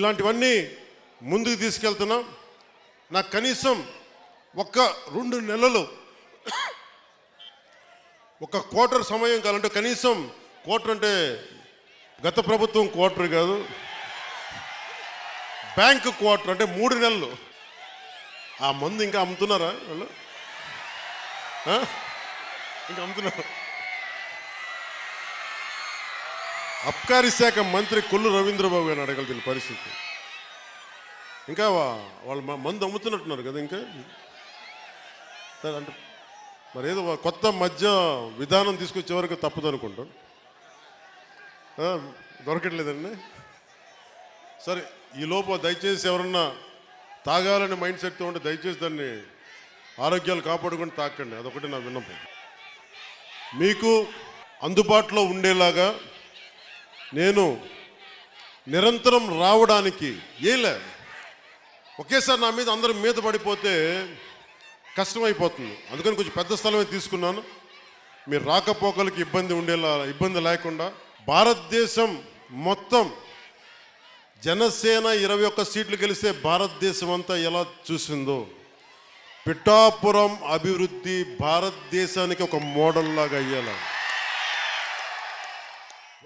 ఇలాంటివన్నీ ముందుకు తీసుకెళ్తున్నాం. నాకు కనీసం ఒక్క రెండు నెలలు ఒక క్వార్టర్ సమయం కావాలంటే కనీసం క్వార్టర్ అంటే గత ప్రభుత్వం క్వార్టర్ కాదు. బ్యాంక్ క్వార్టర్ అంటే మూడు నెలలు. ఆ మందు ఇంకా అమ్ముతున్నారా వాళ్ళు? ఇంకా అమ్ముతున్నారు. అబ్కారీ శాఖ మంత్రి కొల్లు రవీంద్రబాబు గారిని అడగలిగిన పరిస్థితి. ఇంకా వాళ్ళు మందు అమ్ముతున్నట్టున్నారు కదా ఇంకా? సరే అంటే మరి ఏదో కొత్త మధ్య విధానం తీసుకొచ్చే వరకు తప్పదు అనుకుంటాం దొరకట్లేదండి. సరే ఈ లోపు దయచేసి ఎవరన్నా తాగాలని మైండ్ సెట్తో ఉంటే దయచేసి దాన్ని ఆరోగ్యాలు కాపాడుకొని తాకండి. అదొకటి నా విన్నపం. మీకు అందుబాటులో ఉండేలాగా నేను నిరంతరం రావడానికి ఏలే ఒకేసారి నా మీద అందరం మీద పడిపోతే కష్టమైపోతుంది. అందుకని కొంచెం పెద్ద స్థలమే తీసుకున్నాను. మీరు రాకపోకలకి ఇబ్బంది ఉండేలా ఇబ్బంది లేకుండా భారతదేశం మొత్తం జనసేన ఇరవై ఒక్క సీట్లు గెలిస్తే భారతదేశం అంతా ఎలా చూసిందో. పిఠాపురం అభివృద్ధి భారతదేశానికి ఒక మోడల్ లాగా అయ్యేలా.